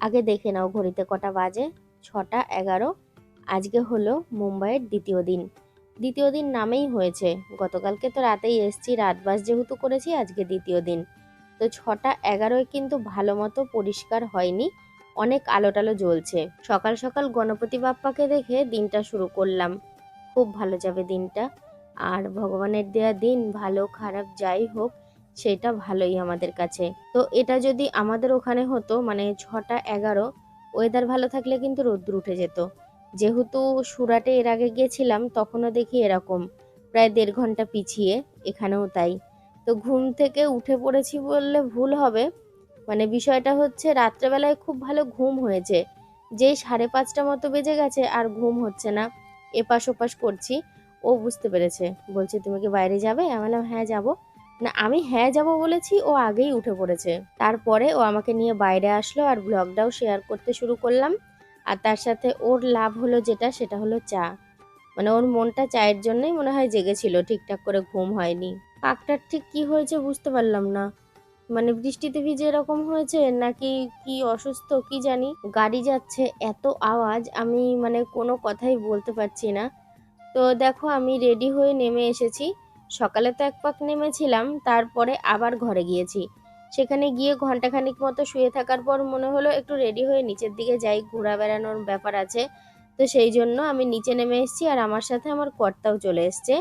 আগে দেখে নাও ঘড়িতে কটা বাজে। ছটা, এগারো। আজকে হলো মুম্বাইয়ের দ্বিতীয় দিন। দ্বিতীয় দিন নামেই হয়েছে। গতকালকে তো রাতেই এসছি রাতবাস যেহেতু করেছি, আজকে দ্বিতীয় দিন। তো ছটা, এগারোয় কিন্তু ভালো মতো পরিষ্কার হয়নি। অনেক আলো টালো জ্বলছে। সকাল সকাল গণপতি বাপ্পাকে দেখে দিনটা শুরু করলাম। খুব ভালো যাবে দিনটা। আর ভগবানের দেয়া দিন, ভালো খারাপ যাই হোক সেটা ভালোই আমাদের কাছে। তো এটা যদি আমাদের ওখানে হতো মানে ছটা এগারো ওয়েদার ভালো থাকলে কিন্তু রোদ্দুর উঠে যেত। যেহেতু সুরাটে এর আগে গিয়েছিলাম, তখনও দেখি এরকম। প্রায় দেড় ঘণ্টা পিছিয়ে, এখানেও তাই। তো ঘুম থেকে উঠে পড়েছি বললে ভুল হবে। মানে বিষয়টা হচ্ছে রাত্রেবেলায় খুব ভালো ঘুম হয়েছে। যেই সাড়ে পাঁচটা মতো বেজে গেছে, আর ঘুম হচ্ছে না। এপাশ ওপাশ করছি। ও বুঝতে পেরেছে। বলছে, তুমি কি বাইরে যাবে? আমি বললাম হ্যাঁ যাব। না, আমি হ্যাঁ যাব বলেছি, ও আগেই উঠে পড়েছে। তারপরে ও আমাকে নিয়ে বাইরে আসলো আর ব্লগটাও শেয়ার করতে শুরু করলাম। আর তার সাথে ওর লাভ হলো যেটা, সেটা হলো চা। মানে ওর মনটা চায়ের জন্যই মনে হয় জেগেছিল, ঠিকঠাক করে ঘুম হয়নি। কাকটার ঠিক কি হয়েছে বুঝতে পারলাম না। মানে বৃষ্টিতে ভিজে এরকম হয়েছে, নাকি কি অসুস্থ কি জানি। গাড়ি যাচ্ছে, এত আওয়াজ, আমি মানে কোনো কথাই বলতে পারছি না। তো দেখো, আমি রেডি হয়ে নেমে এসেছি। সকালে তো এক পাক নেমেছিলাম, তারপরে আবার ঘরে গিয়েছি। সেখানে গিয়ে ঘন্টাখানিক মতো শুয়ে থাকার পর মনে হলো একটু রেডি হয়ে নিচের দিকে যাই ঘোরা বেড়ানোর ব্যাপার আছে। তো সেই জন্য আমি নিচে নেমে এসেছি আর আমার সাথে আমার কর্তাও চলে এসছে।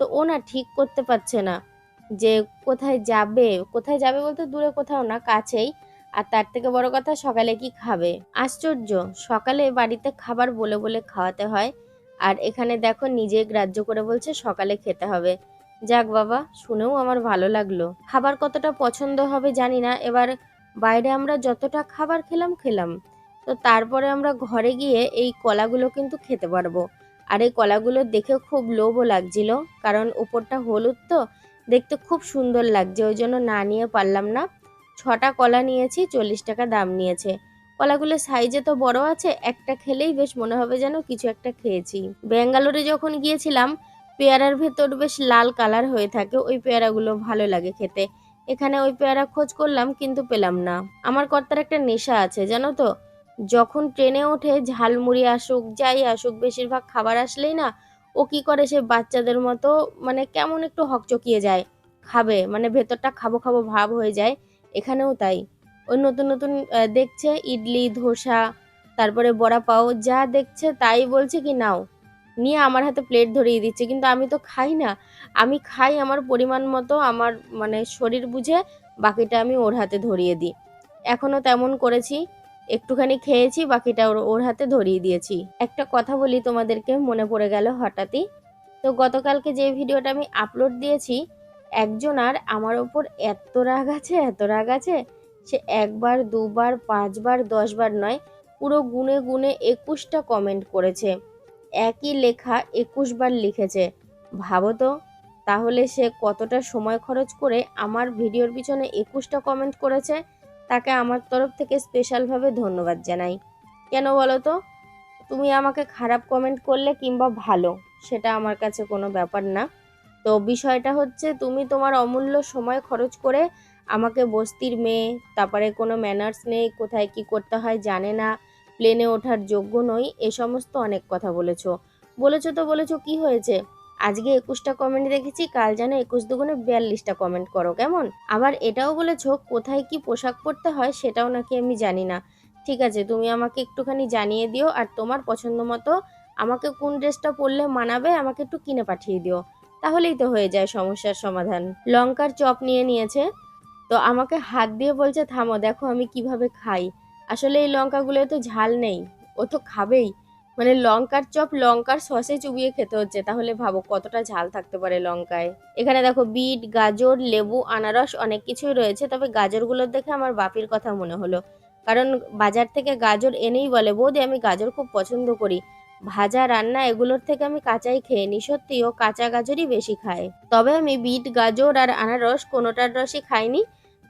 তো ও না ঠিক করতে পারছে না যে কোথায় যাবে কোথায় যাবে বলতে দূরে কোথাও না, কাছেই। আর তার থেকে বড় কথা সকালে কি খাবে? আশ্চর্য, সকালে বাড়িতে খাবার বলে বলে খাওয়াতে হয়। আর এখানে দেখো নিজে গ্রাহ্য করে বলছে সকালে খেতে হবে। যাক বাবা, শুনেও আমার ভালো লাগল। খাবার কতটা পছন্দ হবে জানি না, এবার বাইরে আমরা যতটা খাবার খেলাম খেলাম। তো তারপরে আমরা ঘরে গিয়ে এই কলাগুলো কিন্তু খেতে পারব। আর এই কলাগুলো দেখে খুব লোভও লাগছিল, কারণ উপরটা হলুদ তো, দেখতে খুব সুন্দর লাগছে, ওই জন্য না নিয়ে পারলাম না। ছটা কলা নিয়েছি, চল্লিশ টাকা দাম নিয়েছে। কলাগুলো সাইজে তো বড় আছে, একটা খেলেই বেশ মনে হবে যেন কিছু একটা খেয়েছি। ব্যাঙ্গালোরে যখন গিয়েছিলাম পেয়ারার ভেতর বেশ লাল কালার হয়ে থাকে। ওই পেয়ারাগুলো ভালো লাগে খেতে। এখানে ওই পেয়ারা খোঁজ করলাম, কিন্তু পেলাম না। আমার কর্তার একটা নেশা আছে, জানো তো? যখন ট্রেনে ওঠে, ঝালমুড়ি আসুক, যাই আসুক, বেশিরভাগ খাবার আসলেই না, ও কি করে সে বাচ্চাদের মতো মানে কেমন একটু হকচকিয়ে যায়, খাবে মানে ভেতরটা খাব খাব ভাব হয়ে যায়। এখানেও তাই। ওই নতুন নতুন দেখছে, ইডলি, ধোসা, তারপরে বড়া পাও, যা দেখছে তাই বলছে কি, নাও। নিয়ে আমার হাতে প্লেট ধরিয়ে দিচ্ছে। কিন্তু আমি তো খাই না। আমি খাই আমার পরিমাণ মতো, আমার মানে শরীর বুঝে, বাকিটা আমি ওর হাতে ধরিয়ে দিই। এখনও তেমন করেছি, একটুখানি খেয়েছি, বাকিটা ওর ওর হাতে ধরিয়ে দিয়েছি। একটা কথা বলি তোমাদেরকে, মনে পড়ে গেল হঠাৎই। তো গতকালকে যে ভিডিওটা আমি আপলোড দিয়েছি, একজন আর আমার ওপর এত রাগ আছে, এত রাগ আছে, সে একবার, দুবার, পাঁচবার, দশবার নয়, পুরো গুনে গুনে একুশটা কমেন্ট করেছে। একই লেখা একুশ বার লিখেছে। ভাবো তো, তাহলে সে কতটা সময় খরচ করে আমার ভিডিওর পিছনে একুশটা কমেন্ট করেছে? তাকে আমার তরফ থেকে স্পেশালভাবে ধন্যবাদ জানাই। কেন বলো তো? তুমি আমাকে খারাপ কমেন্ট করলে কিংবা ভালো, সেটা আমার কাছে কোনো ব্যাপার না। তো বিষয়টা হচ্ছে, তুমি তোমার অমূল্য সময় খরচ করে আমাকে বস্তির মেয়ে, তারপরে কোনো ম্যানার্স নেই, কোথায় কি করতে হয় জানে না প্লেনে ওঠার যোগ্য নই, এ সমস্ত অনেক কথা বলেছ। বলেছ তো বলেছ, কি হয়েছে? আজকে একুশটা কমেন্ট দেখেছি, কাল যেন একুশ দুগুণে বিয়াল্লিশটা কমেন্ট করো, কেমন? আবার এটাও বলেছ, কোথায় কি পোশাক পরতে হয় সেটাও নাকি আমি জানি না। ঠিক আছে, তুমি আমাকে একটুখানি জানিয়ে দিও, আর তোমার পছন্দ মতো আমাকে কোন ড্রেসটা পরলে মানাবে আমাকে একটু কিনে পাঠিয়ে দিও। তাহলেই তো হয়ে যায় সমস্যার সমাধান। লঙ্কার চপ নিয়ে নিয়েছে। তো আমাকে হাত দিয়ে বলছে, থামো, দেখো আমি কীভাবে খাই। আসলে এই লঙ্কাগুলো তো ঝাল নেই, ও তো খাবেই। মানে লঙ্কার চপ লঙ্কার সসে চুবিয়ে খেতে হচ্ছে, তাহলে ভাবো কতটা ঝাল থাকতে পারে লঙ্কায়। এখানে দেখো বিট, গাজর, লেবু, আনারস অনেক কিছুই রয়েছে, তবে গাজরগুলোর দেখে আমার বাপির কথা মনে হলো। কারণ বাজার থেকে গাজর এনেই বলে, বৌদি, আমি গাজর খুব পছন্দ করি। ভাজা, রান্না এগুলোর থেকে আমি কাঁচাই খেয়ে নিই সত্যি ও কাঁচা গাজরই বেশি খায়। তবে আমি বিট, গাজর আর আনারস কোনোটার রসই খাইনি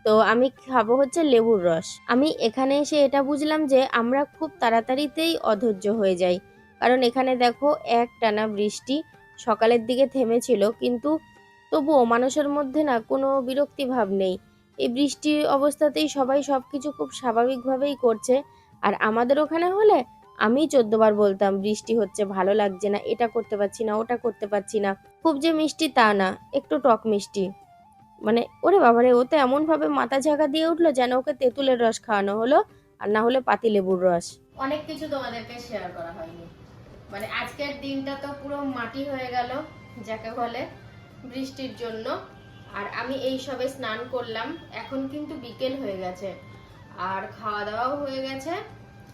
তো আমি খাব হচ্ছে লেবুর রস। আমি এখানে এসে এটা বুঝলাম যে আমরা খুব তাড়াতাড়িতেই অধৈর্য হয়ে যাই। কারণ এখানে দেখো এক টানা বৃষ্টি, সকালের দিকে থেমেছিল, কিন্তু তবুও মানুষের মধ্যে না কোনো বিরক্তি ভাব নেই। এই বৃষ্টি অবস্থাতেই সবাই সব কিছু খুব স্বাভাবিকভাবেই করছে। আর আমাদের ওখানে হলে আমি চোদ্দবার বলতাম, বৃষ্টি হচ্ছে, ভালো লাগছে না, এটা করতে পারছি না, ওটা করতে পারছি না। খুব যে মিষ্টি তা না, একটু টক মিষ্টি। মানে ওরে বাবারে ও তো এমনভাবে মাথা ঝাঁকা দিয়ে উঠল যেন ওকে তেঁতুলের রস খাওয়ানো হলো আর না হলে পাতি লেবুর রস। অনেক কিছু তোমাদেরকে শেয়ার করা হয়নি। মানে আজকের দিনটা তো পুরো মাটি হয়ে গেল যাকে বলে বৃষ্টির জন্য। আর আমি এই সবে স্নান করলাম এখন কিন্তু বিকেল হয়ে গেছে। আর খাওয়া দাওয়াও হয়ে গেছে।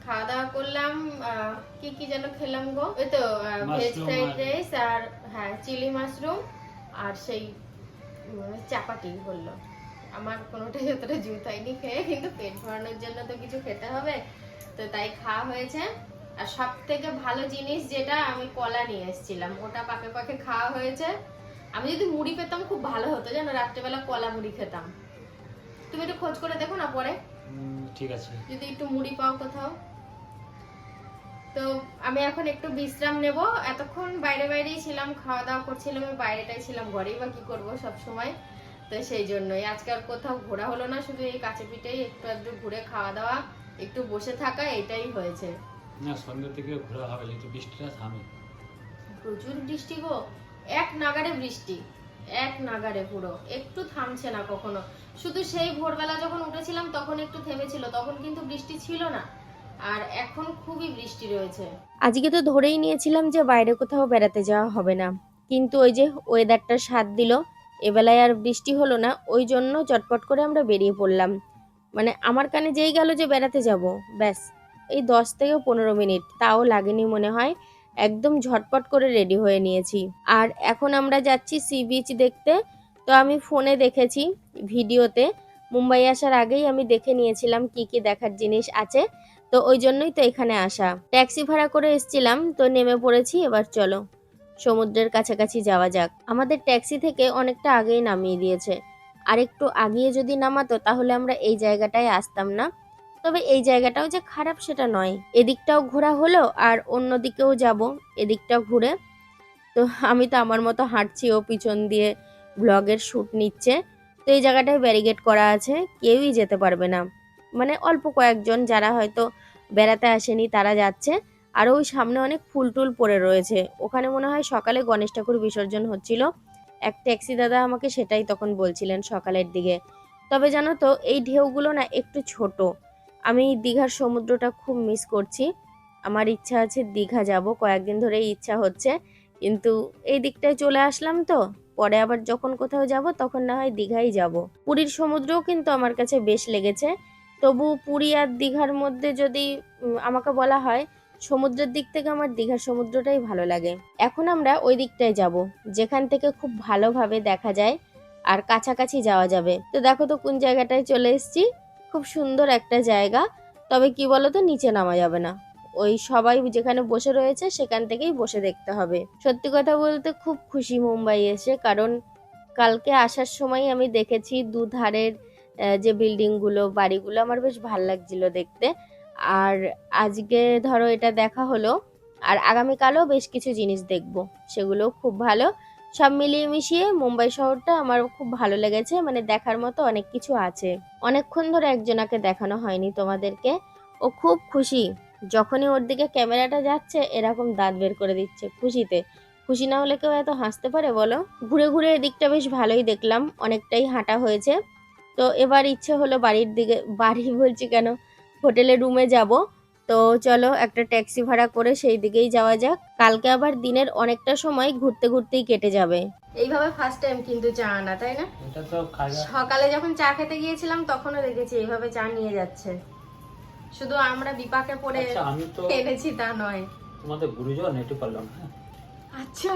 খাওয়া দাওয়া করলাম আহ, কি কি যেন খেলাম গো? ওই তো ভেজ ফ্রাইড রাইস আর হ্যাঁ চিলি মাশরুম আর সেই চাপাটি বলল। আমার কোনোটাই অতটা জুত হয়নি খেয়ে কিন্তু পেট ভরানোর জন্য তো কিছু খেতে হবে। তো তাই খাওয়া হয়েছে। আর সব থেকে ভালো জিনিস যেটা আমি কলা নিয়ে এসেছিলাম। ওটা পাকে পাকে খাওয়া হয়েছে। আমি যদি মুড়ি পেতাম খুব ভালো হতো জানো? রাত্রেবেলা কলা মুড়ি খেতাম। তুমি একটু খোঁজ করে দেখো না পরে। ঠিক আছে। যদি একটু মুড়ি পাও কোথাও। তো আমি এখন একটু বিশ্রাম নেব। এতক্ষণ বাইরে বাইরেই ছিলাম খাওয়া দাওয়া করছিলাম বাইরেটাই ছিলাম ঘরেই বা কি করব সবসময় তো সেই জন্যই আজকে আর কোথাও ঘোরা হলো না শুধু এই কাছে পিঠেই একটু একটু ঘুরে খাওয়া দাওয়া একটু বসে থাকা এটাই হয়েছে। না সন্ধ্যের থেকে ঘোরা হবে একটু বৃষ্টিটা থামে। প্রচুর বৃষ্টি গো এক নাগারে বৃষ্টি এক নাগারে পুরো একটু থামছে না কখনো। শুধু সেই ভোরবেলা যখন উঠেছিলাম তখন একটু থেমেছিল তখন কিন্তু বৃষ্টি ছিল না। আর এখন খুবই বৃষ্টি রয়েছে। আজকে তো ধরেই নিয়েছিলাম যে বাইরে কোথাও বেড়াতে যাওয়া হবে না। কিন্তু ওই যে ওয়েদারটা সাথ দিল, এবেলায় আর বৃষ্টি হলো না, ওই জন্য চটপট করে আমরা বেরিয়ে পড়লাম। মানে আমার কানে যেই গেল যে বেড়াতে যাব, ব্যাস। এই দশ থেকে পনেরো মিনিট, তাও লাগেনি মনে হয়। একদম ঝটপট করে রেডি হয়ে নিয়েছি। আর এখন আমরা যাচ্ছি সি বিচ দেখতে। তো আমি ফোনে দেখেছি ভিডিওতে মুম্বাই আসার আগেই আমি দেখে নিয়েছিলাম কি কি দেখার জিনিস আছে। তো ওই জন্যই তো এখানে আসা। ট্যাক্সি ভাড়া করে এসছিলাম, তো নেমে পড়েছি, এবার চলো। সমুদ্রের কাছাকাছি যাওয়া যাক। আমাদের ট্যাক্সি থেকে অনেকটা আগেই নামিয়ে দিয়েছে। আর একটু আগিয়ে যদি নামাতো, তাহলে আমরা এই জায়গাটায় আসতাম না। তবে এই জায়গাটাও যে খারাপ সেটা নয়। এদিকটাও ঘোরা হলো, আর অন্য দিকেও যাব, এদিকটাও ঘুরে। তো আমি তো আমার মতো হাঁটছি ও পিছন দিয়ে ব্লগের শ্যুট নিচ্ছে। তো এই জায়গাটায় ব্যারিকেড করা আছে, কেউই যেতে পারবে না। মানে অল্প কয়েকজন যারা হয়তো বেড়াতে আসেনি, তারা যাচ্ছে। আর ওই সামনে অনেক ফুল টুল পড়ে রয়েছে। ওখানে মনে হয় সকালে গণেশ ঠাকুর বিসর্জন হচ্ছিল। এক ট্যাক্সি দাদা আমাকে সেটাই তখন বলছিলেন সকালের দিকে। তবে জানো তো, এই ঢেউগুলো না একটু ছোট। আমি দীঘার সমুদ্রটা খুব মিস করছি। আমার ইচ্ছা আছে দীঘা যাব, কয়েকদিন ধরেই ইচ্ছা হচ্ছে। কিন্তু এই দিকটায় চলে আসলাম তো, পরে আবার যখন কোথাও যাব তখন না হয় দীঘাই যাব। পুরীর সমুদ্রও কিন্তু আমার কাছে বেশ লেগেছে। তবু পুরী আর দীঘার মধ্যে যদি আমাকে বলা হয়, সমুদ্রের দিক থেকে আমার দীঘার সমুদ্রটাই ভালো লাগে। এখন আমরা ওই দিকটায় যাব, যেখান থেকে খুব ভালোভাবে দেখা যায় আর কাছাকাছি যাওয়া যাবে। তো দেখো তো কোন জায়গাটায় চলে এসেছি। খুব সুন্দর একটা জায়গা, তবে কি বলতো, নিচে নামা যাবে না। ওই সবাই যেখানে বসে রয়েছে, সেখান থেকেই বসে দেখতে হবে। সত্যি কথা বলতে খুব খুশি মুম্বাই এসে, কারণ কালকে আসার সময় আমি দেখেছি দুধারের যে বিল্ডিংগুলো বাড়িগুলো আমার বেশ ভালো লাগছিল দেখতে। আর আজকে ধরো এটা দেখা হলো, আর আগামীকালও বেশ কিছু জিনিস দেখব সেগুলো খুব ভালো। সব মিলিয়ে মিশিয়ে মুম্বাই শহরটা আমার খুব ভালো লেগেছে মানে দেখার মতো অনেক কিছু আছে। অনেকক্ষণ ধরে একজনাকে দেখানো হয়নি তোমাদেরকে। ও খুব খুশি, যখনই ওর দিকে ক্যামেরাটা যাচ্ছে, এরকম দাঁত বের করে দিচ্ছে খুশিতে। খুশি না হলে কেউ এত হাসতে পারে বলো? ঘুরে ঘুরে এদিকটা বেশ ভালোই দেখলাম, অনেকটাই হাঁটা হয়েছে। তো এবার ইচ্ছে হলো বাড়ির দিকে বাড়ি বলছি কেন? হোটেলে রুমে যাব। তো চলো একটা ট্যাক্সি ভাড়া করে সেই দিকেই যাওয়া যাক। কালকে আবার দিনের অনেকটা সময় ঘুরতে ঘুরতেই কেটে যাবে। এইভাবে ফার্স্ট টাইম কিন্তু চা আনা তাই না? এটা তো খাজা সকালে যখন চা খেতে গিয়েছিলাম তখনও দেখেছি এইভাবে চা নিয়ে যাচ্ছে। শুধু আমরা বিপাকে পড়ে আচ্ছা আমি তো এনেছি তা নয়। তোমাদের গুরুজন একটু পারলাম হ্যাঁ? আচ্ছা।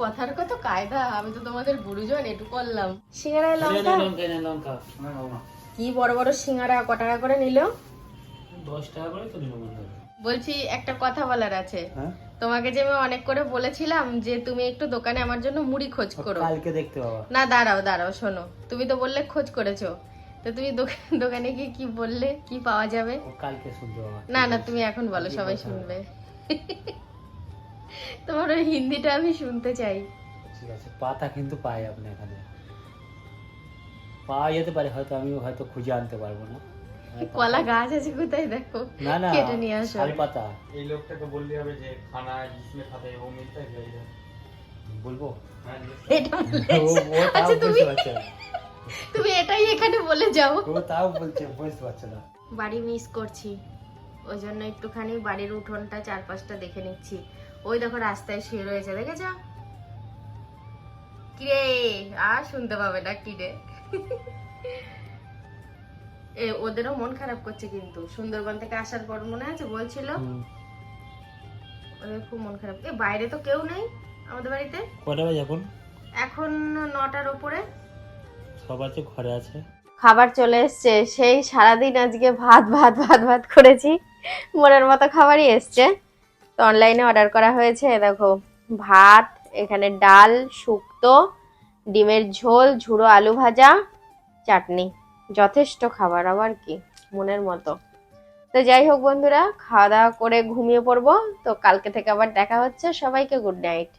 কথার কত কায়দা? আমি তো তোমাদের গুরুজন একটু করলাম সিঙ্গারায় লঙ্কা? লঙ্কা লঙ্কা। কি বড় বড় সিঙ্গারা ক টাকা করে নিল? দশ টাকা করে তো নিল বলছি একটা কথা বলার আছে। হ্যাঁ? তোমাকে যে আমি অনেক করে বলেছিলাম যে তুমি একটু দোকানে আমার জন্য মুড়ি খোঁজ করো। কালকে দেখতে পাবা। না দাঁড়াও দাঁড়াও শোনো। তুমি তো বললে খোঁজ করেছ। তো তুমি দোকান দোকানে গিয়ে কি বললে? কি পাওয়া যাবে? কালকে শুনতে না না তুমি এখন বলো সবাই শুনবে। তোমার ওই হিন্দিটা আমি শুনতে চাই। ঠিক আছে পাতা কিন্তু পাই আপনি এখানে। পাওয়া যেতে পারে হয়তো আমি হয়তো খুঁজে আনতে পারব না। কলা গাছ আছে কোথায় দেখো? না না কেটে নিয়ে আসো। পাতা। এই লোকটাকে বললি হবে যে খানা ইসমে খাতে ও বলব? হ্যাঁ, আচ্ছা তুমি তুমি এটাই এখানে বলে যাও। ও তাও বলছে বুঝতে পারছে না। বাড়ি মিস করছি। ওই জন্য একটুখানি বাড়ির উঠোনটা চারপাশটা দেখে নিচ্ছি। ওই দেখো রাস্তায় শুয়ে রয়েছে দেখেছ? কিরে? আর শুনতে পাবে না কিরে? এ ওদেরও মন খারাপ করছে কিন্তু। সুন্দরবন থেকে আসার পর মনে আছে? বলছিল। ওদের খুব মন খারাপ। এ বাইরে তো কেউ নেই আমাদের বাড়িতে? কটা বাজে এখন? এখন নটার ওপরে। সবার তো ঘরে আছে। খাবার চলে এসছে। সেই সারাদিন আজকে ভাত ভাত ভাত ভাত করেছি। মনের মতো খাবারই এসছে। তো অনলাইনে অর্ডার করা হয়েছে, দেখো, ভাত, এখানে ডাল, শুক্তো, ডিমের ঝোল, ঝুড়ো আলু ভাজা, চাটনি। যথেষ্ট খাবার, আবার কি? মনের মতো। তো যাই হোক বন্ধুরা খাওয়া দাওয়া করে ঘুমিয়ে পড়ব। তো কালকে থেকে আবার দেখা হচ্ছে। সবাইকে গুড নাইট